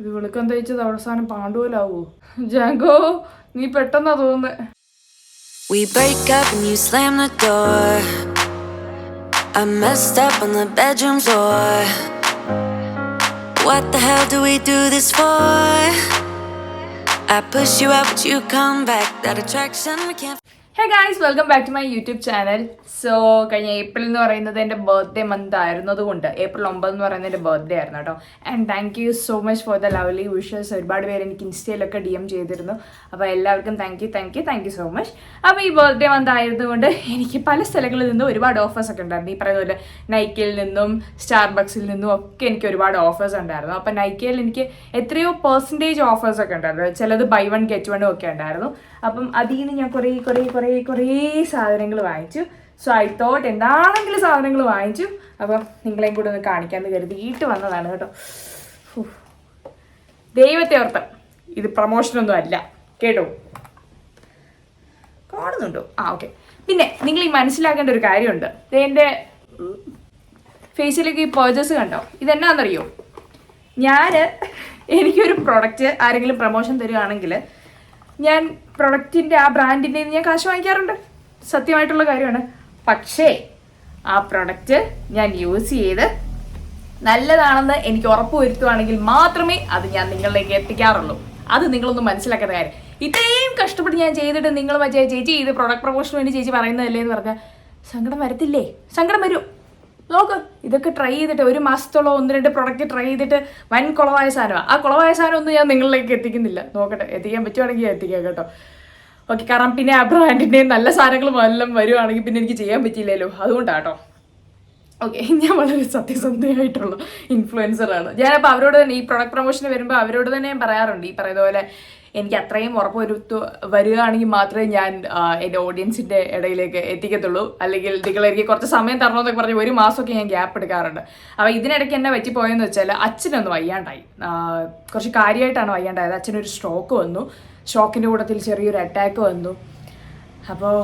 ഇത് വെളുക്കം തയ്ച്ചത് അവസാനം പാണ്ഡുവലാവോ ജാങ്കോ നീ പെട്ടെന്നാ തോന്നുന്നത് We break up and you slam the door. I messed up on the bedroom floor. What the hell do we do this for? I push you out, but you come back. That attraction we can't. Hey guys welcome back to my YouTube channel so കഴിഞ്ഞ April എന്ന് പറയുന്നത് എന്റെ birthday month ആയിരുന്നത് കൊണ്ട് April ഒമ്പത് എന്ന് പറയുന്നത് എന്റെ ബർത്ത്ഡേ ആയിരുന്നു കേട്ടോ. And thank you so much for the lovely wishes ഒരുപാട് പേര് എനിക്ക് ഇൻസ്റ്റയിലൊക്കെ ഡി എം ചെയ്തിരുന്നു. അപ്പോൾ എല്ലാവർക്കും thank you thank you thank you so much അപ്പോൾ ഈ ബർത്ത്ഡേ മന്ത് ആയതുകൊണ്ട് എനിക്ക് പല സ്ഥലങ്ങളിൽ നിന്നും ഒരുപാട് ഓഫേഴ്സ് ഒക്കെ ഉണ്ടായിരുന്നു. ഈ പറയുന്ന പോലെ നൈക്കയിൽ നിന്നും സ്റ്റാർബക്സിൽ നിന്നും ഒക്കെ എനിക്ക് ഒരുപാട് ഓഫേഴ്സ് ഉണ്ടായിരുന്നു. അപ്പോൾ നൈക്കയിൽ എനിക്ക് എത്രയോ പെർസെന്റേജ് ഓഫേഴ്സ് ഒക്കെ ഉണ്ടായിരുന്നു. ചിലത് ബൈ വൺ ഗെറ്റ് വണ്ണും ഒക്കെ ഉണ്ടായിരുന്നു. അപ്പം അതിൽ നിന്ന് ഞാൻ കുറേ കുറേ കുറേ കുറേ സാധനങ്ങൾ വാങ്ങിച്ചു. സോ ഐ തോട്ട് എന്താണെങ്കിലും സാധനങ്ങൾ വാങ്ങിച്ചു. അപ്പം നിങ്ങളെയും കൂടെ ഒന്ന് കാണിക്കാമെന്ന് കരുതിയിട്ട് വന്നതാണ് കേട്ടോ. ദൈവത്തെ ഓർത്ത്. ഇത് പ്രൊമോഷനൊന്നും അല്ല. കേട്ടോ? കാണുന്നുണ്ടോ? ആ ഓക്കെ പിന്നെ നിങ്ങൾ ഈ മനസ്സിലാക്കേണ്ട ഒരു കാര്യമുണ്ട്. എന്റെ ഫേസിലേക്ക് ഈ പേർച്ചേസ് കണ്ടോ? ഇതെന്നാന്നറിയോ? ഞാൻ എനിക്കൊരു പ്രൊഡക്റ്റ് ആരെങ്കിലും പ്രൊമോഷൻ തരികയാണെങ്കിൽ ഞാൻ പ്രൊഡക്റ്റിന്റെ ആ ബ്രാൻഡിന്റെ ഞാൻ കാശ് വാങ്ങിക്കാറുണ്ട്. സത്യമായിട്ടുള്ള കാര്യമാണ്. പക്ഷേ ആ പ്രൊഡക്റ്റ് ഞാൻ യൂസ് ചെയ്ത് നല്ലതാണെന്ന് എനിക്ക് ഉറപ്പ് വരുത്തുവാണെങ്കിൽ മാത്രമേ അത് ഞാൻ നിങ്ങളിലേക്ക് എത്തിക്കാറുള്ളൂ. അത് നിങ്ങളൊന്ന് മനസ്സിലാക്കുന്ന കാര്യം. ഇത്രയും കഷ്ടപ്പെട്ട് ഞാൻ ചെയ്തിട്ട് നിങ്ങൾ മറ്റേ ചേച്ചി ഇത് പ്രൊഡക്റ്റ് പ്രൊമോഷന് വേണ്ടി ചേച്ചി പറയുന്നതല്ലേ എന്ന് പറഞ്ഞാൽ സങ്കടം വരത്തില്ലേ? സങ്കടം വരും. നോക്ക് ഇതൊക്കെ ട്രൈ ചെയ്തിട്ട് ഒരു മാസത്തോളം ഒന്ന് രണ്ട് പ്രൊഡക്റ്റ് ട്രൈ ചെയ്തിട്ട് വൻ കുളവായ സാധനമാണ് ആ കുളവായ സാധനം ഒന്നും ഞാൻ നിങ്ങളിലേക്ക് എത്തിക്കുന്നില്ല. നോക്കട്ടെ എത്തിക്കാൻ പറ്റുവാണെങ്കിൽ എത്തിക്കാം കേട്ടോ. ഓക്കെ കാരണം പിന്നെ ആ ബ്രാൻഡിന്റെയും നല്ല സാധനങ്ങൾ എല്ലാം വരുവാണെങ്കിൽ പിന്നെ എനിക്ക് ചെയ്യാൻ പറ്റിയില്ലല്ലോ. അതുകൊണ്ടാട്ടോ ഓക്കെ ഞാൻ വളരെ സത്യസന്ധയായിട്ടുള്ള ഇൻഫ്ലുവൻസറാണ് ഞാനപ്പോൾ അവരോട് തന്നെ ഈ പ്രൊഡക്റ്റ് പ്രൊമോഷന് വരുമ്പോൾ അവരോട് തന്നെ ഞാൻ പറയാറുണ്ട്. ഈ പറയുന്ന പോലെ എനിക്ക് അത്രയും ഉറപ്പ് വരുത്തു വരികയാണെങ്കിൽ മാത്രമേ ഞാൻ എന്റെ ഓഡിയൻസിന്റെ ഇടയിലേക്ക് എത്തിക്കത്തുള്ളൂ. അല്ലെങ്കിൽ നിങ്ങൾ എനിക്ക് കുറച്ച് സമയം തരണം എന്നൊക്കെ പറഞ്ഞ് ഒരു മാസമൊക്കെ ഞാൻ ഗ്യാപ്പ് എടുക്കാറുണ്ട്. അപ്പോൾ ഇതിനിടയ്ക്ക് എന്നെ പറ്റിപ്പോയെന്ന് വെച്ചാൽ അച്ഛനൊന്ന് വയ്യാണ്ടായി. കുറച്ച് കാര്യമായിട്ടാണ് വയ്യാണ്ടായത്. അച്ഛനൊരു സ്ട്രോക്ക് വന്നു. ഷോക്കിന്റെ കൂട്ടത്തിൽ ചെറിയൊരു അറ്റാക്ക് വന്നു. അപ്പോൾ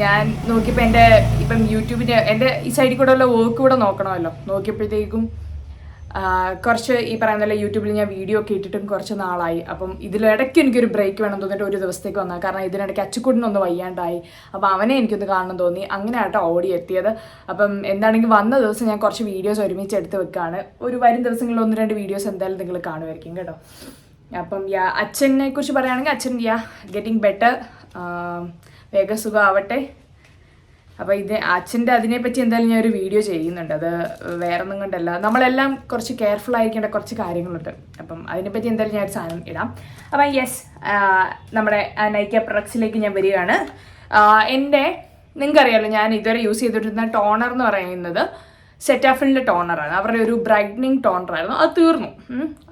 ഞാൻ നോക്കിയപ്പോൾ എന്റെ ഇപ്പം യൂട്യൂബിന്റെ എന്റെ ഈ സൈഡിൽ കൂടെ ഉള്ള വർക്ക് കൂടെ നോക്കണമല്ലോ. നോക്കിയപ്പോഴത്തേക്കും കുറച്ച് ഈ പറയുന്ന പോലെ യൂട്യൂബിൽ ഞാൻ വീഡിയോ ഒക്കെ ഇട്ടിട്ടും കുറച്ച് നാളായി. അപ്പം ഇതിലിടയ്ക്ക് എനിക്കൊരു ബ്രേക്ക് വേണം തോന്നിയിട്ട് ഒരു ദിവസത്തേക്ക് വന്നാൽ. കാരണം ഇതിനിടയ്ക്ക് അച്ചുക്കുട്ടിനൊന്ന് വയ്യാണ്ടായി. അപ്പം അവനെ എനിക്കൊന്ന് കാണണം തോന്നി. അങ്ങനെ ആട്ടോ ഓടി എത്തിയത്. അപ്പം എന്താണെങ്കിൽ വന്ന ദിവസം ഞാൻ കുറച്ച് വീഡിയോസ് ഒരുമിച്ച് എടുത്ത് വെക്കുകയാണ് ഒരു വരും ദിവസങ്ങളിൽ ഒന്ന് രണ്ട് വീഡിയോസ് എന്തായാലും നിങ്ങൾ കാണുമായിരിക്കും കേട്ടോ. അപ്പം യാ അച്ഛനെ കുറിച്ച് പറയുകയാണെങ്കിൽ അച്ഛൻ യാ ഗെറ്റിംഗ് ബെറ്റർ വേഗസുഖം സുഖമാവട്ടെ. അപ്പോൾ ഇത് അച്ഛന്റെ അതിനെപ്പറ്റി എന്തായാലും ഞാൻ ഒരു വീഡിയോ ചെയ്യുന്നുണ്ട്. അത് വേറെ ഒന്നും കൊണ്ടല്ല. നമ്മളെല്ലാം കുറച്ച് കെയർഫുൾ ആയിരിക്കേണ്ട കുറച്ച് കാര്യങ്ങളുണ്ട്. അപ്പം അതിനെപ്പറ്റി എന്തായാലും ഞാൻ ഒരു സാധനം ഇടാം. അപ്പം യെസ് നമ്മുടെ നൈക്ക പ്രൊഡക്ട്സിലേക്ക് ഞാൻ വരികയാണ്. എന്റെ നിങ്ങൾക്കറിയാമല്ലോ ഞാൻ ഇതുവരെ യൂസ് ചെയ്തിട്ടിരുന്ന ടോണർ എന്ന് പറയുന്നത് സെറ്റാഫിലിന്റെ ടോണറാണ് അവരുടെ ഒരു ബ്രൈറ്റനിങ് ടോണറായിരുന്നു അത് തീർന്നു.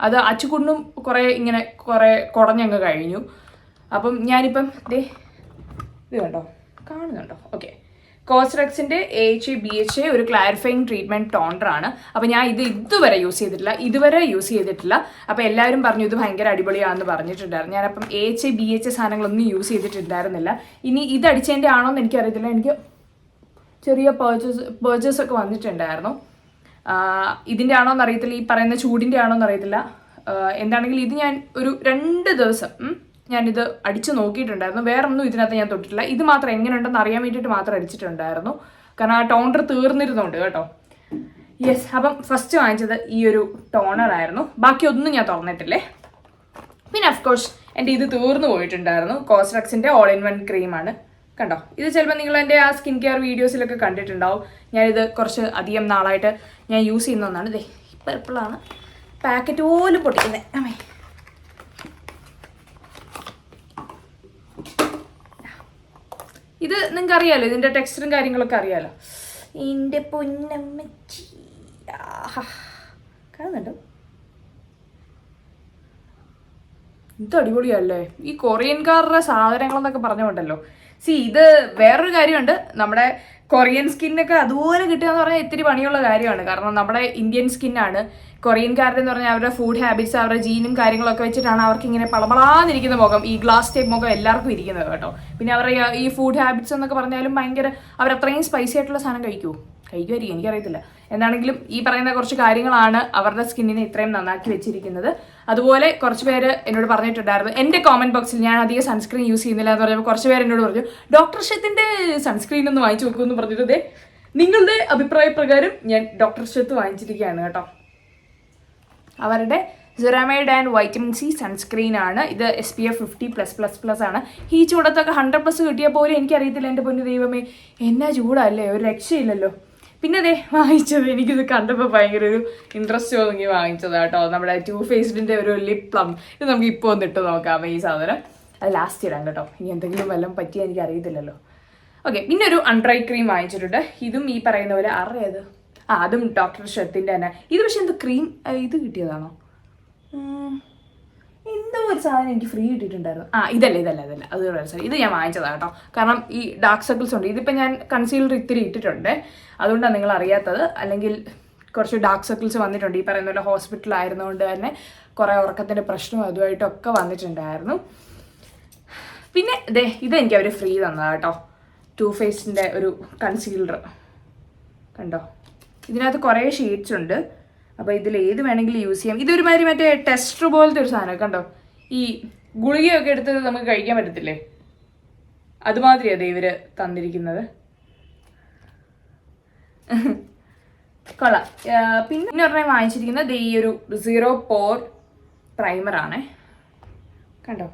അത് അച്ചുകൊണ്ടും കുറേ ഇങ്ങനെ കുറേ കുടഞ്ഞങ്ങ് കഴിഞ്ഞു. അപ്പം ഞാനിപ്പം ദേ ഇത് കണ്ടോ? കാണുന്നുണ്ടോ? ഓക്കെ കോസ്റെക്സിന്റെ എ എച്ച് ബി എച്ച് ഒരു ക്ലാരിഫയിങ് ട്രീറ്റ്മെന്റ് ടോണ്ടർ ആണ്. അപ്പോൾ ഞാൻ ഇത് ഇതുവരെ യൂസ് ചെയ്തിട്ടില്ല. ഇതുവരെ യൂസ് ചെയ്തിട്ടില്ല. അപ്പോൾ എല്ലാവരും പറഞ്ഞു ഇത് ഭയങ്കര അടിപൊളിയാണെന്ന് പറഞ്ഞിട്ടുണ്ടായിരുന്നു. ഞാനപ്പം എ എച്ച് ബി എച്ച് സാധനങ്ങളൊന്നും യൂസ് ചെയ്തിട്ടുണ്ടായിരുന്നില്ല. ഇനി ഇത് അടിച്ചതിന്റെ ആണോ എന്ന് എനിക്കറിയത്തില്ല. എനിക്ക് ചെറിയ പേർച്ചേസ് പേർച്ചേസ് ഒക്കെ വന്നിട്ടുണ്ടായിരുന്നു. ഇതിന്റെ ആണോ എന്നറിയത്തില്ല ഈ പറയുന്ന ചൂടിന്റെ ആണോ എന്നറിയത്തില്ല എന്താണെങ്കിലും ഇത് ഞാൻ ഒരു രണ്ട് ദിവസം ഞാനിത് അടിച്ചു നോക്കിയിട്ടുണ്ടായിരുന്നു. വേറെ ഒന്നും ഇതിനകത്ത് ഞാൻ തൊട്ടിട്ടില്ല. ഇത് മാത്രം എങ്ങനെയുണ്ടെന്ന് അറിയാൻ വേണ്ടിയിട്ട് മാത്രം അടിച്ചിട്ടുണ്ടായിരുന്നു. കാരണം ആ ടോണർ തീർന്നിരുന്നുണ്ട് കേട്ടോ. യെസ് അപ്പം ഫസ്റ്റ് വാങ്ങിച്ചത് ഈ ഒരു ടോണർ ആയിരുന്നു. ബാക്കി ഒന്നും ഞാൻ തുറന്നിട്ടില്ലേ? പിന്നെ അഫ്കോഴ്സ് എന്റെ ഇത് തീർന്നു പോയിട്ടുണ്ടായിരുന്നു. കോസ്റക്സിന്റെ ഓൾ ഇൻ വൺ ക്രീമാണ് കണ്ടോ? ഇത് ചിലപ്പോൾ നിങ്ങൾ എന്റെ ആ സ്കിൻ കെയർ വീഡിയോസിലൊക്കെ കണ്ടിട്ടുണ്ടാവും. ഞാനിത് കുറച്ച് അധികം നാളായിട്ട് ഞാൻ യൂസ് ചെയ്യുന്ന ഒന്നാണ്. ഇതേ ഇപ്പം എപ്പോഴാണ് പാക്കറ്റ് പോലും പൊട്ടിക്കുന്നത് അമ്മേ. ഇത് നിങ്ങൾക്ക് അറിയാലോ ഇതിന്റെ ടെക്സ്ചറും കാര്യങ്ങളൊക്കെ അറിയാലോ. എന്റെ പൊന്നമ്മച്ചി. കാണുന്നുണ്ടോ? ഇത് അടിപൊളിയല്ലേ ഈ കൊറിയൻകാരുടെ സാധനങ്ങളെന്നൊക്കെ പറഞ്ഞുകൊണ്ടല്ലോ. സി ഇത് വേറൊരു കാര്യമുണ്ട്. നമ്മുടെ കൊറിയൻ സ്കിന്നൊക്കെ അതുപോലെ കിട്ടുക എന്ന് പറഞ്ഞാൽ ഇത്തിരി പണിയുള്ള കാര്യമാണ്. കാരണം നമ്മുടെ ഇന്ത്യൻ സ്കിന്നാണ്. കൊറിയൻകാരുടെ എന്ന് പറഞ്ഞാൽ അവരുടെ ഫുഡ് ഹാബിറ്റ്സ് അവരുടെ ജീനും കാര്യങ്ങളൊക്കെ വെച്ചിട്ടാണ് അവർക്ക് ഇങ്ങനെ പളപളാന്നിരിക്കുന്ന മുഖം. ഈ ഗ്ലാസ് ടൈപ്പ് മുഖം എല്ലാവർക്കും ഇരിക്കുന്നത് കേട്ടോ. പിന്നെ അവരുടെ ഈ ഫുഡ് ഹാബിറ്റ്സ് എന്നൊക്കെ പറഞ്ഞാലും ഭയങ്കര അവർ അത്രയും സ്പൈസി ആയിട്ടുള്ള സാധനം കഴിക്കുമോ കഴിക്കുമായിരിക്കും. എനിക്കറിയത്തില്ല. എന്താണെങ്കിലും ഈ പറയുന്ന കുറച്ച് കാര്യങ്ങളാണ് അവരുടെ സ്കിന്നിനെ ഇത്രയും നന്നാക്കി വെച്ചിരിക്കുന്നത്. അതുപോലെ കുറച്ച് പേര് എന്നോട് പറഞ്ഞിട്ടുണ്ടായിരുന്നു. എന്റെ കോമന്റ് ബോക്സിൽ ഞാൻ അധികം സൺസ്ക്രീൻ യൂസ് ചെയ്യുന്നില്ല എന്ന് പറയുമ്പോൾ കുറച്ച് പേര് എന്നോട് പറഞ്ഞു ഡോക്ടർ ഷെത്തിന്റെ സൺസ്ക്രീൻ ഒന്ന് വാങ്ങിച്ചു നോക്കുമെന്ന് അതെ നിങ്ങളുടെ അഭിപ്രായ പ്രകാരം ഞാൻ ഡോക്ടർ ഷെത്ത് വാങ്ങിച്ചിരിക്കുകയാണ് കേട്ടോ. അവരുടെ ceramide and vitamin C sunscreen ആണ്. ഇത് S P F fifty plus plus plus ആണ്. ഈ ചൂടത്തൊക്കെ ഹൺഡ്രഡ് പ്ലസ് കിട്ടിയ പോലും എനിക്കറിയത്തില്ല എന്റെ പൊന്നു ദൈവമേ. എന്നാ ചൂടല്ലേ? ഒരു രക്ഷയില്ലല്ലോ. പിന്നെ അതെ വാങ്ങിച്ചത്. എനിക്കിത് കണ്ടപ്പോൾ ഭയങ്കര ഒരു ഇൻട്രസ്റ്റ് തോന്നി വാങ്ങിച്ചത് കേട്ടോ. നമ്മുടെ ടു ഫേസ്ഡിന്റെ ഒരു ലിപ് പ്ലം ഇത് നമുക്ക് ഇപ്പോൾ ഒന്ന് ഇട്ട് നോക്കാം ഈ സാധനം. അത് ലാസ്റ്റ് ഇടാം കേട്ടോ. ഇനി എന്തെങ്കിലും വല്ലതും പറ്റിയാൽ എനിക്ക് അറിയത്തില്ലല്ലോ ഓക്കെ പിന്നെ ഒരു ഐ ക്രീം വാങ്ങിച്ചിട്ടുണ്ട്. ഇതും ഈ പറയുന്ന പോലെ അറിയത് ആ അതും ഡോക്ടർ ഷെത്തിന്റെ തന്നെ. ഇത് പക്ഷെ എന്ത് ക്രീം ഇത് കിട്ടിയതാണോ? എന്തോ ഒരു സാധനം എനിക്ക് ഫ്രീ കിട്ടിയിട്ടുണ്ടായിരുന്നു. ആ ഇതല്ല ഇതല്ല ഇതല്ല. അത് സാർ. ഇത് ഞാൻ വാങ്ങിച്ചതാണ് കേട്ടോ. കാരണം ഈ ഡാർക്ക് സർക്കിൾസ് ഉണ്ട്. ഇതിപ്പോൾ ഞാൻ കൺസീലർ ഇത്തിരി ഇട്ടിട്ടുണ്ട്. അതുകൊണ്ടാണ് നിങ്ങൾ അറിയാത്തത്. അല്ലെങ്കിൽ കുറച്ച് ഡാർക്ക് സർക്കിൾസ് വന്നിട്ടുണ്ട്. ഈ പറയുന്ന പോലെ ഹോസ്പിറ്റലായിരുന്നതുകൊണ്ട് തന്നെ കുറേ ഉറക്കത്തിന്റെ പ്രശ്നവും അതുമായിട്ടൊക്കെ വന്നിട്ടുണ്ടായിരുന്നു. പിന്നെ ദേ ഇതെനിക്ക് അവർ ഫ്രീ തന്നതാണ് കേട്ടോ. ടു ഫേസിന്റെ ഒരു കൺസീലർ കണ്ടോ? ഇതിനകത്ത് കുറേ ഷീറ്റ്സ് ഉണ്ട്. അപ്പോൾ ഇതിൽ ഏത് വേണമെങ്കിലും യൂസ് ചെയ്യാം. ഇതൊരുമാതിരി മറ്റേ ടെസ്റ്റർ പോലത്തെ ഒരു സാധനം കണ്ടോ? ഈ ഗുളികയൊക്കെ എടുത്ത് നമുക്ക് കഴിക്കാൻ പറ്റത്തില്ലേ? അതുമാതിരിയാണ് ഇവർ തന്നിരിക്കുന്നത്. കൊള്ളാം. പിന്നെ പറഞ്ഞാൽ വാങ്ങിച്ചിരിക്കുന്നത് ഈ ഒരു സീറോ പോർ പ്രൈമറാണ് കണ്ടോ?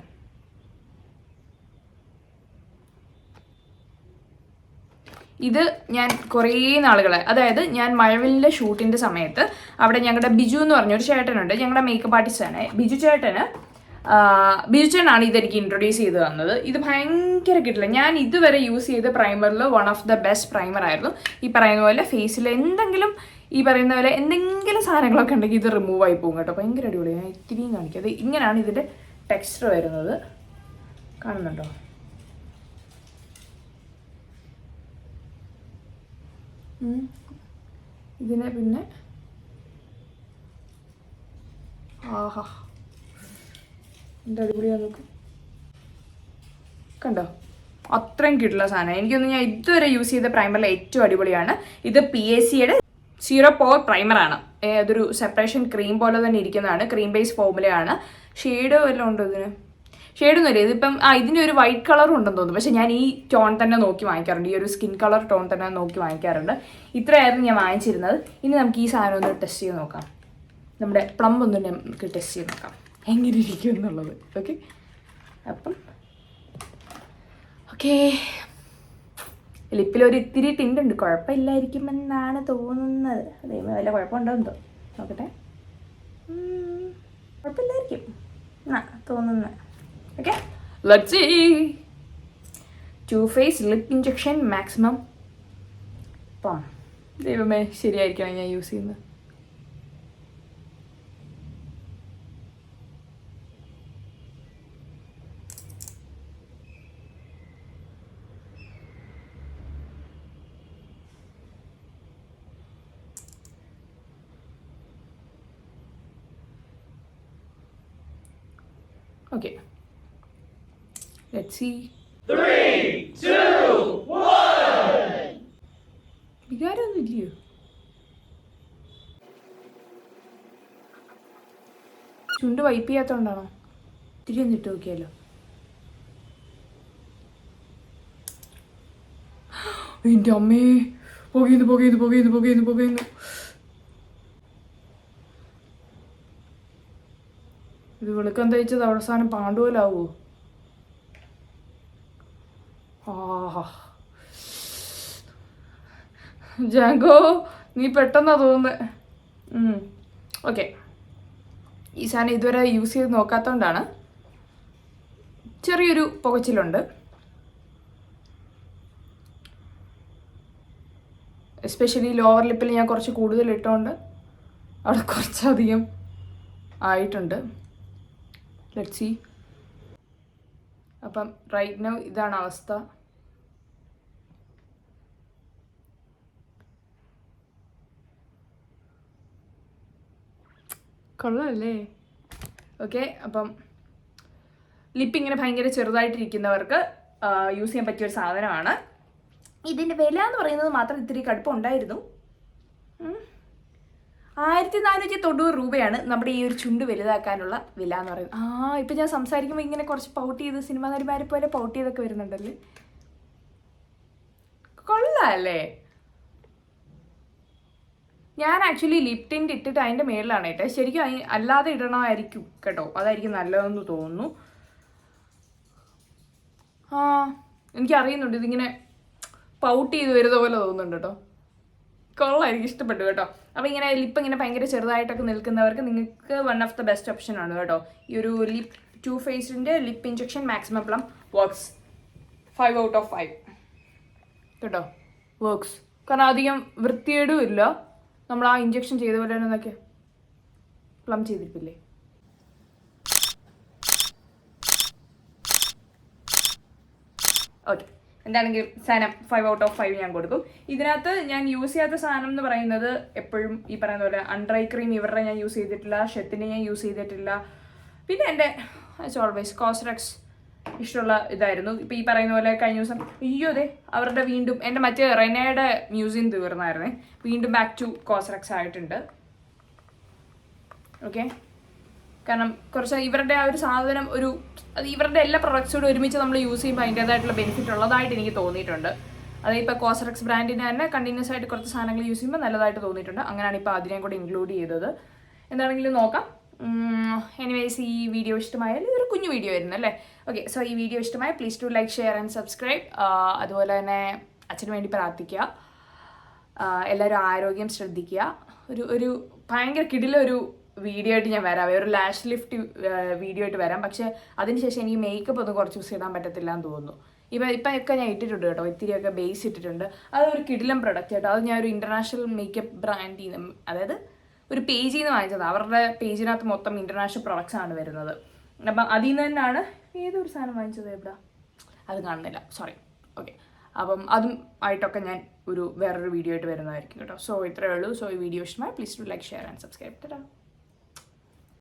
ഇത് ഞാൻ കുറേ നാളുകളെ അതായത് ഞാൻ മഴവിലിന്റെ ഷൂട്ടിന്റെ സമയത്ത് അവിടെ ഞങ്ങളുടെ ബിജു എന്ന് പറഞ്ഞ പറഞ്ഞൊരു ചേട്ടനുണ്ട്. ഞങ്ങളുടെ മേക്കപ്പ് ആർട്ടിസ്റ്റാണ് ബിജു ചേട്ടന് ബിജു ചേട്ടനാണ് ഇതെനിക്ക് ഇൻട്രൊഡ്യൂസ് ചെയ്ത് തന്നത്. ഇത് ഭയങ്കര കിട്ടില്ല. ഞാൻ ഇതുവരെ യൂസ് ചെയ്ത പ്രൈമറിൽ one of the best primer ആയിരുന്നു. ഈ പറയുന്ന പോലെ ഫേസിൽ എന്തെങ്കിലും ഈ പറയുന്ന പോലെ എന്തെങ്കിലും സാധനങ്ങളൊക്കെ ഉണ്ടെങ്കിൽ ഇത് റിമൂവ് ആയി പോകും കേട്ടോ. ഭയങ്കര അടിപൊളി ഞാൻ ഇത്തിരിയും കാണിക്കും. അത് ഇങ്ങനെയാണ് ഇതിന്റെ ടെക്സ്ചർ വരുന്നത്. കാണുന്നുണ്ടോ? ഇതിനെ പിന്നെ ആഹാ. എന്റെ അടിപൊളിയാണ് നോക്ക്. കണ്ടോ? അത്രയും കിട്ടുള്ള സാധനം. എനിക്കൊന്ന് ഞാൻ ഇതുവരെ യൂസ് ചെയ്ത പ്രൈമറിൽ ഏറ്റവും അടിപൊളിയാണ്. ഇത് പി എ സിയുടെ സീറോ പോർ പ്രൈമറാണ് അതൊരു സെപ്പറേഷൻ ക്രീം പോലെ തന്നെ ഇരിക്കുന്നതാണ്. ക്രീം ബേസ് ഫോമുലയാണ് ഷെയ്ഡ് വല്ലതും ഉണ്ടോ ഇതിന്? ഷെയ്ഡൊന്നുമില്ല. ഇതിപ്പം ആ ഇതിന്റെ ഒരു വൈറ്റ് കളർ ഉണ്ടെന്ന് തോന്നുന്നു. പക്ഷേ ഞാൻ ഈ ടോൺ തന്നെ നോക്കി വാങ്ങിക്കാറുണ്ട്. ഈ ഒരു സ്കിൻ കളർ ടോൺ തന്നെ നോക്കി വാങ്ങിക്കാറുണ്ട്. ഇത്രയായിരുന്നു ഞാൻ വാങ്ങിച്ചിരുന്നത്. ഇനി നമുക്ക് ഈ സാധനം ഒന്ന് ടെസ്റ്റ് ചെയ്ത് നോക്കാം. നമ്മുടെ പ്ലം ഒന്ന് നമുക്ക് ടെസ്റ്റ് ചെയ്ത് നോക്കാം. എങ്ങനെ ഇരിക്കും എന്നുള്ളത്. ഓക്കെ അപ്പം ഓക്കേ ലിപ്പിൽ ഒരു ഇത്തിരി ടിന്റ് ഉണ്ട്. കുഴപ്പമില്ലായിരിക്കുമെന്നാണ് തോന്നുന്നത്. ദൈവം വല്ല കുഴപ്പമുണ്ടോ എന്തോ? നോക്കട്ടെ. കുഴപ്പമില്ലായിരിക്കും. എന്നാ തോന്നുന്നത് okay let's too face lip injection maximum അപ്പം ദൈവമേ ശരിയായിരിക്കണം ഞാൻ യൂസ് ചെയ്യുന്നത്. Okay let it with you. ചുണ്ട് വൈപ്പ് ചെയ്യാത്തോണ്ടാണോ? ഇത്തിരി ഒന്നിട്ട് നോക്കിയാലോ? എന്റെ അമ്മേ പുകയുന്നു പുകയുന്നു പുകയുന്നു പുകയുന്നു പുകയുന്നു. ഇത് വെളുക്കം തയ്ച്ചത് അവസാനം പാണ്ടുപോലാവോ ആഹാ ജാങ്കോ നീ പെട്ടെന്നാ തോന്നുന്നത് ഓക്കെ. ഈ സാധനം ഇതുവരെ യൂസ് ചെയ്ത് നോക്കാത്തതുകൊണ്ടാണ് ചെറിയൊരു പുകച്ചിലുണ്ട്. എസ്പെഷ്യലി ലോവർ ലിപ്പിൽ ഞാൻ കുറച്ച് കൂടുതൽ ഇട്ടുകൊണ്ട് അവിടെ കുറച്ചധികം ആയിട്ടുണ്ട്. ലെറ്റ് സി അപ്പം റൈറ്റ് നൗ ഇതാണ് അവസ്ഥ. കൊള്ളല്ലേ? ഓക്കെ അപ്പം ലിപ്പ് ഇങ്ങനെ ഭയങ്കര ചെറുതായിട്ടിരിക്കുന്നവർക്ക് യൂസ് ചെയ്യാൻ പറ്റിയ ഒരു സാധനമാണ്. ഇതിന്റെ വില എന്ന് പറയുന്നത് മാത്രം ഇത്തിരി കടുപ്പം ഉണ്ടായിരുന്നു. ആയിരത്തി നാനൂറ്റി തൊണ്ണൂറ് രൂപയാണ് നമ്മുടെ ഈ ഒരു ചുണ്ട് വലുതാക്കാനുള്ള വില എന്ന് പറയുന്നത്. ആ ഇപ്പം ഞാൻ സംസാരിക്കുമ്പോൾ ഇങ്ങനെ കുറച്ച് പൗട്ട് ചെയ്ത് സിനിമാ നടിമാരെ പോലെ പൗട്ട് ചെയ്തൊക്കെ വരുന്നുണ്ടല്ലേ? കൊള്ളാല്ലേ? ഞാൻ ആക്ച്വലി ലിപ് ഇട്ടിട്ട് അതിന്റെ മേളിലാണ് ഇട്ടത് ശരിക്കും അല്ലാതെ ഇടണമായിരിക്കും കേട്ടോ. അതായിരിക്കും നല്ലതെന്ന് തോന്നുന്നു. ആ എനിക്കറിയുന്നുണ്ട് ഇതിങ്ങനെ പൗട്ട് ചെയ്ത് വരുന്ന പോലെ തോന്നുന്നുണ്ട് കേട്ടോ. കൊള്ളാം എനിക്ക് ഇഷ്ടപ്പെട്ടു കേട്ടോ. അപ്പോൾ ഇങ്ങനെ ലിപ്പ് ഇങ്ങനെ ഭയങ്കര ചെറുതായിട്ടൊക്കെ നിൽക്കുന്നവർക്ക് നിങ്ങൾക്ക് one of the best option ആണ് കേട്ടോ. ഈ ഒരു lip too ഫേസിന്റെ lip injection maximum plum works five out of five കേട്ടോ? വർക്ക്സ് കാരണം അധികം വൃത്തിയേടും ഇല്ല. നമ്മൾ ആ ഇഞ്ചക്ഷൻ ചെയ്ത പോലെ തന്നെ എന്നൊക്കെ പ്ലം ചെയ്തിട്ടില്ലേ ഓക്കെ എന്താണെങ്കിലും സാധനം ഫൈവ് ഔട്ട് ഓഫ് ഫൈവ് ഞാൻ കൊടുക്കും. ഇതിനകത്ത് ഞാൻ യൂസ് ചെയ്യാത്ത സാധനം എന്ന് പറയുന്നത് എപ്പോഴും ഈ പറയുന്ന പോലെ ഐ ക്രീം ഇവരുടെ ഞാൻ യൂസ് ചെയ്തിട്ടില്ല ഷെത്തിന്റെ ഞാൻ യൂസ് ചെയ്തിട്ടില്ല. പിന്നെ എന്റെ ഇറ്റ്സ് ഓൾവേസ് കോസ്റക്സ് ഇഷ്ടമുള്ള ഇതായിരുന്നു. ഇപ്പം ഈ പറയുന്ന പോലെ കഴിഞ്ഞ ദിവസം അയ്യോ അതെ അവരുടെ വീണ്ടും എന്റെ മറ്റേ റെനയുടെ മ്യൂസിയം തീർന്നായിരുന്നേ. വീണ്ടും ബാക്ക് ടു കോസ്റക്സ് ആയിട്ടുണ്ട്. ഓക്കെ കാരണം കുറച്ച് ഇവരുടെ ആ ഒരു സാധനം ഒരു അത് ഇവരുടെ എല്ലാ പ്രൊഡക്ട്സോടും ഒരുമിച്ച് നമ്മൾ യൂസ് ചെയ്യുമ്പോൾ അതിന്റേതായിട്ടുള്ള ബെനിഫിറ്റ് ഉള്ളതായിട്ട് എനിക്ക് തോന്നിയിട്ടുണ്ട്. അത് ഇപ്പോൾ കോസറക്സ് ബ്രാൻഡിന്റെ തന്നെ കണ്ടിന്യൂസ് ആയിട്ട് കുറച്ച് സാധനങ്ങൾ യൂസ് ചെയ്യുമ്പോൾ നല്ലതായിട്ട് തോന്നിയിട്ടുണ്ട്. അങ്ങനെയാണ് ഇപ്പോൾ അതിനെയും കൂടെ ഇൻക്ലൂഡ് ചെയ്തത്. എന്താണെങ്കിലും നോക്കാം. എനിവേസ് ഈ വീഡിയോ ഇഷ്ടമായാൽ ഇതൊരു കുഞ്ഞു വീഡിയോ ആയിരുന്നു അല്ലേ? ഓക്കെ സോ ഈ വീഡിയോ ഇഷ്ടമായ please do like share and subscribe അതുപോലെ തന്നെ അച്ഛന് വേണ്ടി പ്രാർത്ഥിക്കുക. എല്ലാവരും ആരോഗ്യം ശ്രദ്ധിക്കുക. ഒരു ഒരു ഭയങ്കര കിടിലൊരു വീഡിയോ ആയിട്ട് ഞാൻ വരാം. ഒരു ലാഷ് ലിഫ്റ്റ് വീഡിയോ ആയിട്ട് വരാം. പക്ഷേ അതിനുശേഷം എനിക്ക് മേക്കപ്പ് ഒന്നും കുറച്ച് യൂസ് ഇടാൻ പറ്റത്തില്ല എന്ന് തോന്നുന്നു. ഇപ്പം ഇപ്പം ഒക്കെ ഞാൻ ഇട്ടിട്ടുണ്ട് കേട്ടോ. ഇത്തിരിയൊക്കെ ബേസ് ഇട്ടിട്ടുണ്ട്. അതൊരു കിടിലം പ്രൊഡക്റ്റ് കേട്ടോ അത് ഞാൻ ഒരു ഇന്റർനാഷണൽ മേക്കപ്പ് ബ്രാൻഡിൽ നിന്ന് അതായത് ഒരു പേജിൽ നിന്ന് വാങ്ങിച്ചത്. അവരുടെ പേജിനകത്ത് മൊത്തം ഇന്റർനാഷണൽ പ്രൊഡക്ട്സ് ആണ് വരുന്നത്. അപ്പം അതിൽ നിന്ന് തന്നെയാണ് ഏതൊരു സാധനം വാങ്ങിച്ചത് എവിടെ? അത് കാണുന്നില്ല. സോറി ഓക്കെ അപ്പം അതും ആയിട്ടൊക്കെ ഞാൻ ഒരു വേറൊരു വീഡിയോ ആയിട്ട് വരുന്നതായിരിക്കും കേട്ടോ. സോ ഇത്രയേ ഉള്ളൂ. സോ ഈ വീഡിയോ ഇഷ്ടമായി please do like share and subscribe തരാം